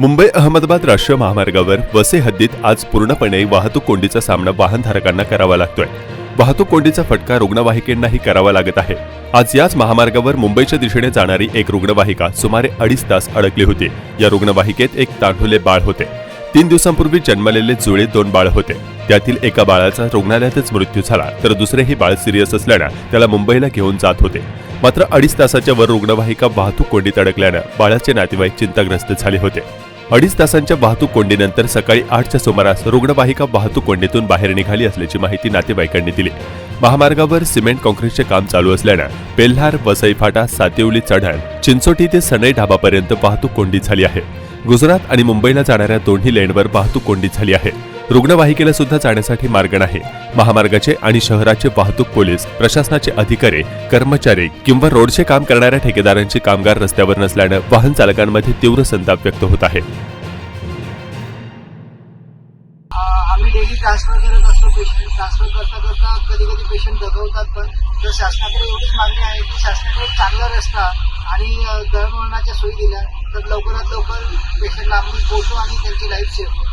मुंबई अहमदाबाद राष्ट्रीय महामार्गावर वसे हद्दीत आज पूर्णपणे वाहतूक कोंडीचा सामना वाहनधारकांना करावा लागतोय. वाहतूक कोंडीचा फटका रुग्णवाहिकेंनाही करावा लागत आहे. आज याच महामार्गावर मुंबईच्या दिशेने जाणारी एक रुग्णवाहिका सुमारे अडीच तास अडकली होती. या रुग्णवाहिकेत एक तांडुले बाळ होते. तीन दिवसांपूर्वी जन्मलेले जुळे दोन बाळ होते. त्यातील एका बाळाचा रुग्णालयातच मृत्यू झाला तर दुसरेही बाळ सिरियस असल्यानं त्याला मुंबईला घेऊन जात होते. मात्र अडीच तासाच्या वर रुग्णवाहिका वाहतूक कोंडीत अडकल्यानं बाळाचे नातेवाईक चिंताग्रस्त झाले होते. अडीच तासांच्या वाहतूक कोंडीनंतर सकाळी आठच्या सुमारास रुग्णवाहिका वाहतूक कोंडीतून बाहेर निघाली असल्याची माहिती नातेवाईकांनी दिली. महामार्गावर सिमेंट काँक्रीटचे काम चालू असल्यानं पेल्हार वसई फाटा सातिवली चढण चिंचोटी ते सनई ढाबापर्यंत वाहतूक कोंडी झाली आहे. गुजरात आणि मुंबईला जाणाऱ्या दोन्ही लेनवर वाहतूक कोंडी झाली आहे. रुग्णवाहिकेला सुद्धा जाण्यासाठी मार्ग नाही महामार्गाचे आणि शहराचे वाहतूक पोलीस प्रशासनाचे अधिकारी कर्मचारी किंवा रोडचे काम करणाऱ्या ठेकेदारांचे कामगार रस्त्यावर नसल्यानं वाहन चालकांमध्ये तीव्र संताप व्यक्त होत आहे. आम्ही डेली ट्रान्सफर करत असतो पेशंट ट्रान्सफर करता करता कधी कधी पेशंट दगवतात पण तर शासनाकडे एवढीच मागणी आहे की शासनाकडे चांगला रस्ता आणि दळणवळणाच्या सोयी दिल्या तर लवकरात लवकर पेशंटला आम्ही पोहोचू आणि त्यांची लाईफ सेव्ह